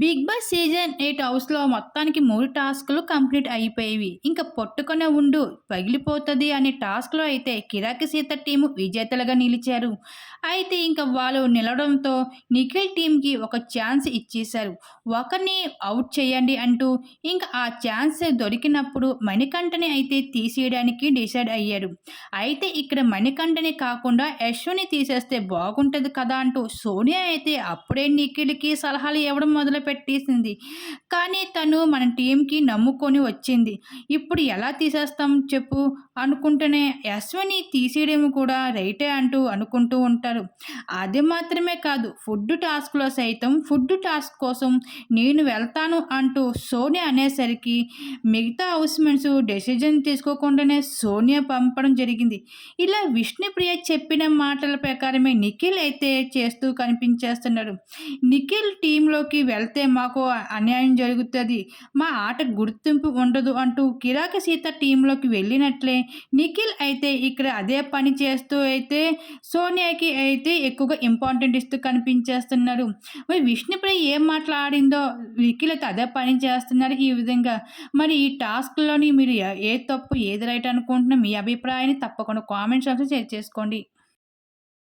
Big boss season eight హౌస్లో మొత్తానికి మూడు టాస్క్లు కంప్లీట్ అయిపోయేవి. ఇంకా పట్టుకునే ఉండు పగిలిపోతుంది అనే టాస్క్లో అయితే కిరాకి సీత టీము విజేతలుగా నిలిచారు. అయితే ఇంకా వాళ్ళు నిలవడంతో నిఖిల్ టీంకి ఒక ఛాన్స్ ఇచ్చేశారు. ఒకరిని అవుట్ చేయండి అంటూ ఇంకా ఆ ఛాన్స్ దొరికినప్పుడు మణికంఠని అయితే తీసేయడానికి డిసైడ్ అయ్యారు. అయితే ఇక్కడ మణికంఠని కాకుండా యశ్వని తీసేస్తే బాగుంటుంది కదా అంటూ సోనియా అయితే అప్పుడే నిఖిల్కి సలహాలు ఇవ్వడం మొదలు పెట్టేసింది. కానీ తను మన టీంకి నమ్ముకొని వచ్చింది. ఇప్పుడు ఎలా తీసేస్తాం చెప్పు అనుకుంటేనే యశ్వని తీసేయడం కూడా రైటే అంటూ అనుకుంటూ ఉంటారు. అది మాత్రమే కాదు ఫుడ్ టాస్క్లో సైతం ఫుడ్ టాస్క్ కోసం నేను వెళ్తాను అంటూ సోనియా అనేసరికి మిగతా హౌస్మెంట్స్ డెసిజన్ తీసుకోకుండానే సోనియా పంపడం జరిగింది. ఇలా విష్ణుప్రియ చెప్పిన మాటల ప్రకారమే నిఖిల్ అయితే చేస్తూ కనిపించేస్తున్నాడు. నిఖిల్ టీంలోకి వెళ్తా చేస్తే మాకు అన్యాయం జరుగుతుంది. మా ఆట గుర్తింపు ఉండదు అంటూ కిరాక సీత టీంలోకి వెళ్ళినట్లే. నిఖిల్ అయితే ఇక్కడ అదే పని చేస్తూ అయితే సోనియాకి అయితే ఎక్కువగా ఇంపార్టెంట్ ఇస్తూ కనిపించేస్తున్నారు మరి విష్ణుప్రియ ఏం మాట్లాడిందో నిఖిల్ అయితే అదే పని చేస్తున్నారు ఈ విధంగా. మరి ఈ టాస్క్లోని మీరు ఏ తప్పు ఏది రైట్ అనుకుంటున్నా మీ అభిప్రాయాన్ని తప్పకుండా కామెంట్స్ షేర్ చేసుకోండి.